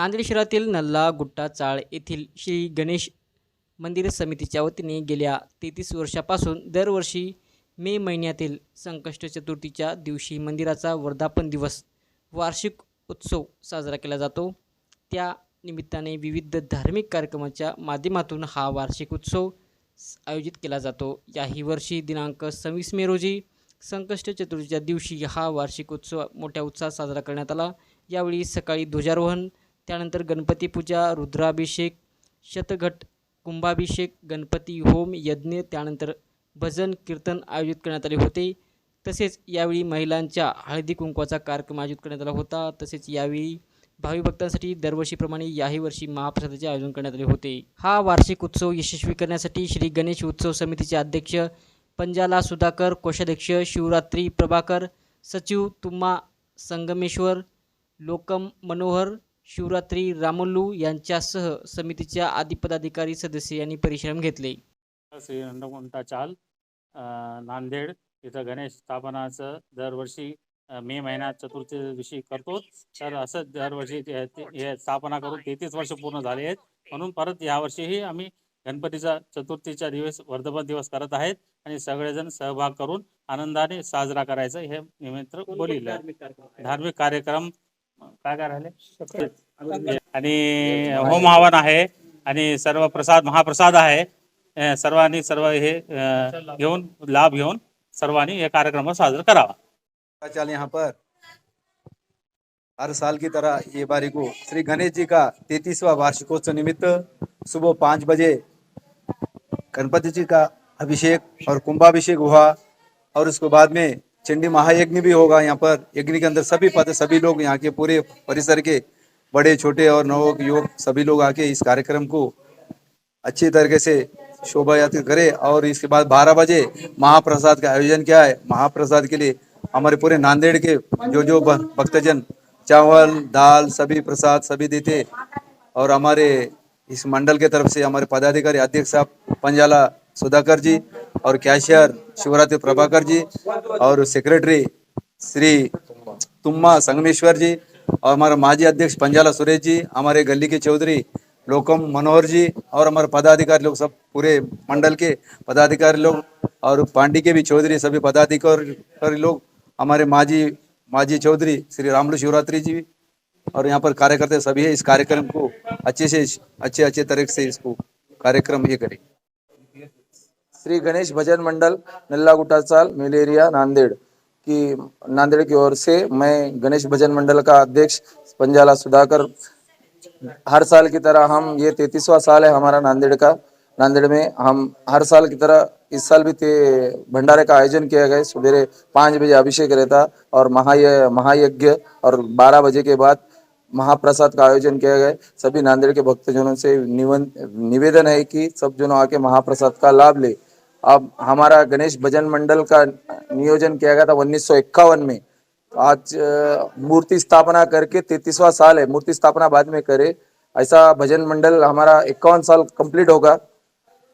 नांदेड शहरातील नल्ला गुट्टा चाळ येथील श्री गणेश मंदिर समितीच्या वतीने गेल्या तेहतीस वर्षापासून दरवर्षी मे महिन्यातील संकष्ट चतुर्थीच्या दिवशी मंदिराचा वर्धापन दिवस वार्षिक उत्सव साजरा केला जातो. त्या निमित्ताने विविध धार्मिक कार्यक्रमाच्या माध्यमातून हा वार्षिक उत्सव आयोजित केला जातो. याही वर्षी दिनांक सव्वीस मे रोजी संकष्ट चतुर्थीच्या दिवशी हा वार्षिक उत्सव मोठ्या उत्साहात साजरा करण्यात आला. यावेळी सकाळी ध्वजारोहण त्यानंतर गणपती पूजा रुद्राभिषेक शतघट कुंभाभिषेक गणपती होम यज्ञ त्यानंतर भजन कीर्तन आयोजित करण्यात आले होते. तसेच यावेळी महिलांच्या हळदी कुंकवाचा कार्यक्रम आयोजित करण्यात आला होता. तसेच यावेळी भावी भक्तांसाठी दरवर्षीप्रमाणे याही वर्षी महाप्रसादाचे आयोजन करण्यात आले होते. हा वार्षिक उत्सव यशस्वी करण्यासाठी श्री गणेश उत्सव समितीचे अध्यक्ष पंजाला सुधाकर कोषाध्यक्ष शिवरात्री प्रभाकर सचिव तुम्मा संगमेश्वर लोकम मनोहर शिवरात्री रामुल्लू यांच्यासह समितीच्या आदी पदाधिकारी सदस्य यांनी परिश्रम घेतले. श्री नंदकुंटा चाल नांदेड इथं गणेश स्थापनाचं दरवर्षी मे महिन्यात चतुर्थी दिवशी करतो. तर असं दरवर्षी हे स्थापना करून तेहतीस वर्ष पूर्ण झाले आहेत. म्हणून परत यावर्षीही आम्ही गणपतीचा चतुर्थीचा दिवस वर्धमान दिवस करत आहेत आणि सगळेजण सहभाग करून आनंदाने साजरा करायचं हे निमित्त बोलिलं आहे. धार्मिक कार्यक्रम काय काय राहिले? आणि होम हवन आहे आणि सर्व प्रसाद महाप्रसाद आहे. सर्वांनी सर्व हे घेऊन लाभ घेऊन सर्वांनी हे कार्यक्रम साजरा करावा. चाल यहाँ पर। हर साल की तरह ये बारी को श्री गणेश जी का तैतीसवा वार्षिकोत्सव निमित्त सुबह पाँच बजे गणपति जी का अभिषेक और कुंभाभिषेक हुआ और उसके बाद में चंडी महायज्ञ भी होगा यहाँ पर। यज्ञ के अंदर सभी पद, सभी लोग यहाँ के पूरे परिसर के बड़े, छोटे और नवक युवक सभी लोग आके इस कार्यक्रम को अच्छी तरीके से शोभा यात्रा करे और इसके बाद 12 बजे महाप्रसाद का आयोजन किया है। महाप्रसाद के लिए हमारे पूरे नांदेड़ के जो जो भक्तजन, चावल, दाल, सभी प्रसाद, सभी देते और हमारे इस मंडल के तरफ़ से हमारे पदाधिकारी अध्यक्ष साहब पंजाला सुधाकर जी और कैशियर शिवरात्रि प्रभाकर जी और सेक्रेटरी श्री तुम्मा संगमेश्वर जी और हमारे माजी अध्यक्ष पंजाला सुरेश जी हमारे गली के चौधरी लोकम मनोहर जी और हमारे पदाधिकारी लोग सब, पूरे मंडल के पदाधिकारी लोग और पांडी के भी चौधरी सभी पदाधिकारी लोग, हमारे माजी माजी चौधरी श्री रामलू शिवरात्रि जी और यहाँ पर कार्यकर्ता सभी है। इस कार्यक्रम को अच्छे से अच्छे अच्छे तरीके से इसको कार्यक्रम ये करें। श्री गणेश भजन मंडल नल्ला गुटा चाल मलेरिया, नांदेड़ की नांदेड़ की ओर से मैं गणेश भजन मंडल का अध्यक्ष पंजाला सुधाकर। हर साल की तरह हम, ये तैतीसवा साल है हमारा नांदेड़ का। नांदेड़ में हम हर साल की तरह इस साल भी भंडारे का आयोजन किया गया। सवेरे पाँच बजे अभिषेक रहता और महाय, महायज्ञ और बारह बजे के बाद महाप्रसाद का आयोजन किया गया। सभी नांदेड़ के भक्तजनों से निवेदन है कि सब जनों आके महाप्रसाद का लाभ ले। अब हमारा गणेश भजन मंडल का नियोजन किया गया था उन्नीस में। आज मूर्ति स्थापना करके तैतीसवा साल है। मूर्ति स्थापना बाद में करे। ऐसा भजन मंडल हमारा इक्यावन साल कंप्लीट होगा।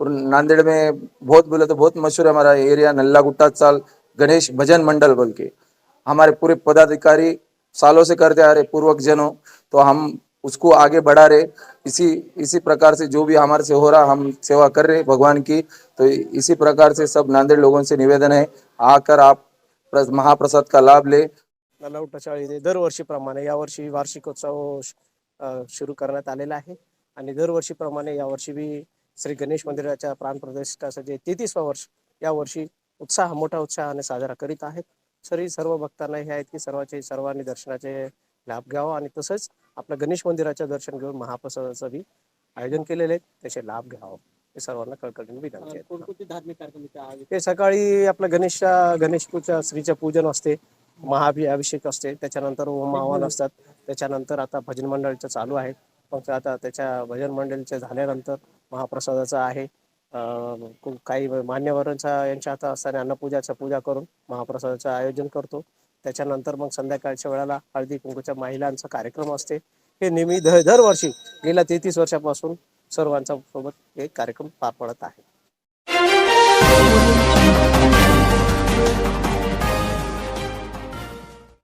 और नांदेड़ में बहुत बोले तो बहुत मशहूर है हमारा एरिया नल्ला गुट्टा साल, गणेश भजन मंडल बोल के। हमारे पूरे पदाधिकारी सालों से करते आ रहे पूर्वक जनों। तो हम उसको आगे बढ़ा रहे। इसी इसी प्रकार से जो भी हमारे से हो रहा हम सेवा कर रहे भगवान की। तो इसी प्रकार से सब नांदेड़ लोगों से निवेदन है आकर आप प्र- महाप्रसाद का लाभ ले। नलावटा दरवर्षीप्रमाणे यावर्षी वार्षिकोत्सव सुरू करण्यात आलेला आहे. आणि दरवर्षीप्रमाणे यावर्षी बी श्री गणेश मंदिराच्या प्राणप्रतिष्ठाचं जे तेहतीसवा वर्ष यावर्षी उत्साह मोठ्या उत्साहाने साजरा करीत आहेत. सरी सर्व भक्तांना हे आहेत की सर्वांचे सर्वांनी दर्शनाचे लाभ घ्यावा आणि तसंच आपलं गणेश मंदिराचं दर्शन घेऊन महाप्रसादाचं बी आयोजन केलेले आहे. त्याचे लाभ घ्यावा. हे सर्वांना कळकळीने विनंती कोणकोणते धार्मिक कार्यक्रम ते सकाळी आपलं गणेशच्या गणेश पूजा श्रीचं पूजन असते. महाभि अभिषेक असते. त्याच्यानंतर होम असतात. त्याच्यानंतर आता भजन मंडळचं चालू आहे. मग आता त्याच्या भजन मंडळीच्या झाल्यानंतर महाप्रसादाचं आहे. काही मान्यवरांचा यांच्या हातात असताना अन्नपूजाचं पूजा करून महाप्रसादाचं आयोजन करतो. त्याच्यानंतर मग संध्याकाळच्या वेळेला हळदी कुंकूच्या महिलांचा कार्यक्रम असते. हे नेहमी द दरवर्षी गेल्या तेहतीस वर्षापासून सर्वांचा सोबत हे कार्यक्रम पार पडत आहे.